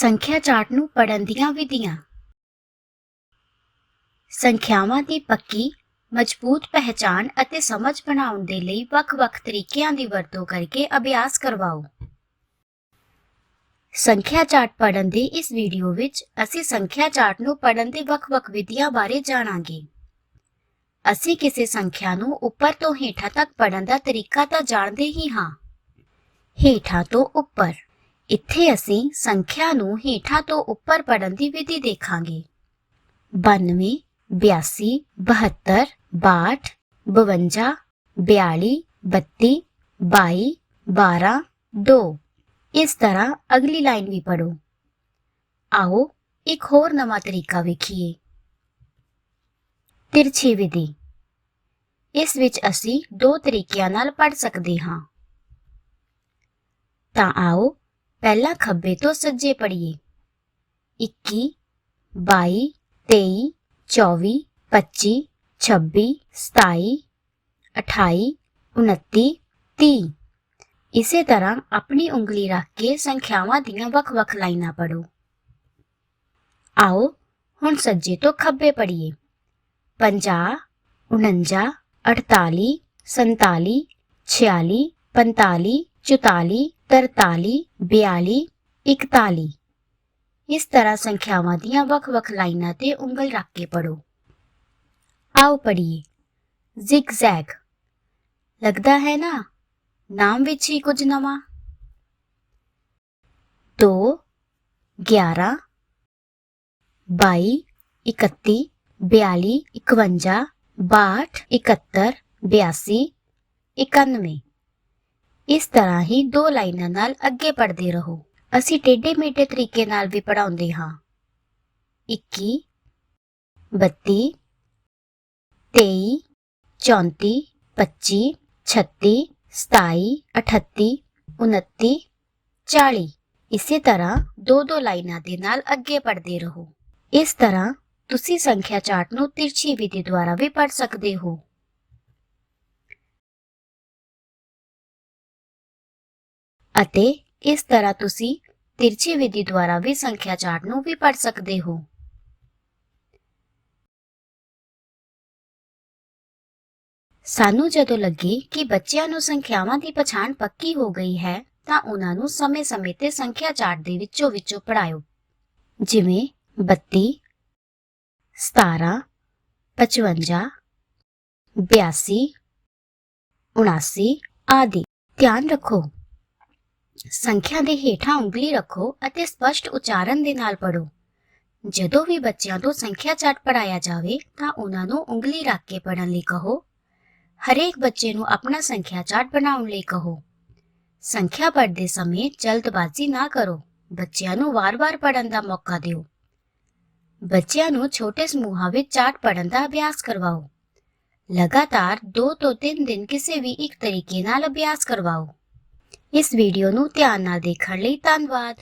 ਸੰਖਿਆ ਚਾਰਟ ਨੂੰ ਪੜਨ ਦੀਆਂ ਵਿਧੀਆਂ। ਸੰਖਿਆਵਾਂ ਦੀ ਪੱਕੀ, ਮਜ਼ਬੂਤ ਪਹਿਚਾਣ ਅਤੇ ਸਮਝ ਬਣਾਉਣ ਦੇ ਲਈ ਵੱਖ-ਵੱਖ ਤਰੀਕਿਆਂ ਦੀ ਵਰਤੋਂ ਕਰਕੇ ਅਭਿਆਸ ਕਰਵਾਓ। ਸੰਖਿਆ ਚਾਰਟ ਪੜਨ ਦੀ ਇਸ ਵੀਡੀਓ ਵਿੱਚ ਅਸੀਂ ਸੰਖਿਆ ਚਾਰਟ ਨੂੰ ਪੜਨ ਦੇ ਵੱਖ-ਵੱਖ ਵਿਧੀਆਂ ਬਾਰੇ ਜਾਣਾਂਗੇ। ਅਸੀਂ ਕਿਸੇ ਸੰਖਿਆ ਨੂੰ ਉੱਪਰ ਤੋਂ ਹੇਠਾਂ ਤੱਕ ਪੜਨ ਦਾ ਤਰੀਕਾ ਤਾਂ ਜਾਣਦੇ ਹੀ ਹਾਂ। ਹੇਠਾਂ ਤੋਂ ਉੱਪਰ। ਇੱਥੇ ਅਸੀਂ ਸੰਖਿਆ ਨੂੰ ਹੇਠਾਂ ਤੋਂ ਉੱਪਰ ਪੜਨ ਦੀ ਵਿਧੀ ਦੇਖਾਂਗੇ। 92 82 72 62 52 42 32 22 12 2 ਇਸ ਤਰ੍ਹਾਂ ਅਗਲੀ ਲਾਈਨ ਵੀ ਪੜੋ ਆਓ ਇੱਕ ਹੋਰ ਨਵਾਂ ਤਰੀਕਾ ਵੇਖੀਏ। ਤਿਰਛੀ ਵਿਧੀ। ਇਸ ਵਿੱਚ ਅਸੀਂ ਦੋ ਤਰੀਕਿਆਂ ਨਾਲ ਪੜ ਸਕਦੇ ਹਾਂ। ਤਾਂ ਆਓ ਪਹਿਲਾਂ ਖੱਬੇ ਤੋਂ ਸੱਜੇ ਪੜੀਏ 21 22 23 24 25 26 27 28 29 30 ਇਸੇ ਤਰ੍ਹਾਂ ਆਪਣੀ ਉਂਗਲੀ ਰੱਖ ਕੇ ਸੰਖਿਆਵਾਂ ਦੀਆਂ ਵੱਖ-ਵੱਖ ਲਾਈਨਾਂ ਪੜੋ ਆਓ ਹੁਣ ਸੱਜੇ ਤੋਂ ਖੱਬੇ ਪੜੀਏ 50 49 48 47 46 45 44 43 42 41 ਇਸ ਤਰ੍ਹਾਂ ਸੰਖਿਆਵਾਂ ਦੀਆਂ ਵੱਖ-ਵੱਖ ਲਾਈਨਾਂ ਤੇ ਉਂਗਲ ਰੱਖ ਕੇ ਪੜੋ ਆਓ ਪੜੀਏ ਜ਼ਿਗਜ਼ੈਗ ਲੱਗਦਾ ਹੈ ਨਾ? ਨਾਮ ਵਿੱਚ ਹੀ ਕੁਝ ਨਵਾਂ। 2 11 22 31 42 51 62 71 82 91 ਇਸ ਤਰ੍ਹਾਂ ਹੀ ਦੋ ਲਾਈਨਾਂ ਨਾਲ ਅੱਗੇ ਪੜ੍ਹਦੇ ਰਹੋ। ਅਸੀਂ ਟੇਢੇ ਮੇਢੇ ਤਰੀਕੇ ਨਾਲ ਵੀ ਪੜਾਉਂਦੇ ਹਾਂ। 21 32 23 34 25 36 27 38 29 40 ਇਸੇ ਤਰ੍ਹਾਂ ਦੋ ਦੋ ਲਾਈਨਾਂ ਦੇ ਨਾਲ ਅੱਗੇ ਪੜ੍ਹਦੇ ਰਹੋ। ਇਸ ਤਰ੍ਹਾਂ ਤੁਸੀਂ ਸੰਖਿਆ ਚਾਰਟ ਨੂੰ ਤਿਰਛੀ ਵਿਧੀ ਦੁਆਰਾ ਵੀ ਪੜ੍ਹ ਸਕਦੇ ਹੋ। ਅਤੇ ਇਸ ਤਰ੍ਹਾਂ ਤੁਸੀਂ ਤਿਰਛੀ ਵਿਧੀ ਦੁਆਰਾ ਵੀ ਸੰਖਿਆ ਚਾਰਟ ਨੂੰ ਵੀ ਪੜ੍ਹ ਸਕਦੇ ਹੋ। ਸਾਨੂੰ ਜਦੋਂ ਲੱਗੀ ਕਿ ਬੱਚਿਆਂ ਨੂੰ ਸੰਖਿਆਵਾਂ ਦੀ ਪਛਾਣ ਪੱਕੀ ਹੋ ਗਈ ਹੈ, ਤਾਂ ਉਹਨਾਂ ਨੂੰ ਸਮੇਂ-ਸਮੇਂ ਤੇ ਸੰਖਿਆ ਚਾਰਟ ਦੇ ਵਿੱਚੋਂ ਵਿੱਚੋਂ ਪੜਾਇਓ ਜਿਵੇਂ 32 17 55 82 79 ਆਦਿ। ਧਿਆਨ ਰੱਖੋ। ਸੰਖਿਆ ਦੇ ਹੇਠਾਂ ਉਂਗਲੀ ਰੱਖੋ ਅਤੇ ਸਪਸ਼ਟ ਉਚਾਰਨ ਦੇ ਨਾਲ ਪੜੋ ਜਦੋਂ ਵੀ ਬੱਚਿਆਂ ਤੋਂ ਸੰਖਿਆ ਚਾਰਟ ਪੜਾਇਆ ਜਾਵੇ, ਤਾਂ ਉਹਨਾਂ ਨੂੰ ਉਂਗਲੀ ਰੱਖ ਕੇ ਪੜਨ ਲਈ ਕਹੋ। ਹਰੇਕ ਬੱਚੇ ਨੂੰ ਆਪਣਾ ਸੰਖਿਆ ਚਾਰਟ ਬਣਾਉਣ ਲਈ ਕਹੋ। ਸੰਖਿਆ ਪੜ੍ਹਦੇ ਸਮੇਂ ਜਲਦਬਾਜ਼ੀ ਨਾ ਕਰੋ। ਬੱਚਿਆਂ ਨੂੰ ਵਾਰ-ਵਾਰ ਪੜਨ ਦਾ ਮੌਕਾ ਦਿਓ। ਬੱਚਿਆਂ ਨੂੰ ਛੋਟੇ ਸਮੂਹਾਂ ਵਿੱਚ ਚਾਰਟ ਪੜਨ ਦਾ ਅਭਿਆਸ ਕਰਵਾਓ। ਲਗਾਤਾਰ 2 ਤੋਂ 3 ਦਿਨ ਕਿਸੇ ਵੀ ਇੱਕ ਤਰੀਕੇ ਨਾਲ ਅਭਿਆਸ ਕਰਵਾਓ। ਇਸ ਵੀਡੀਓ ਨੂੰ ਧਿਆਨ ਨਾਲ ਦੇਖਣ ਲਈ ਧੰਨਵਾਦ।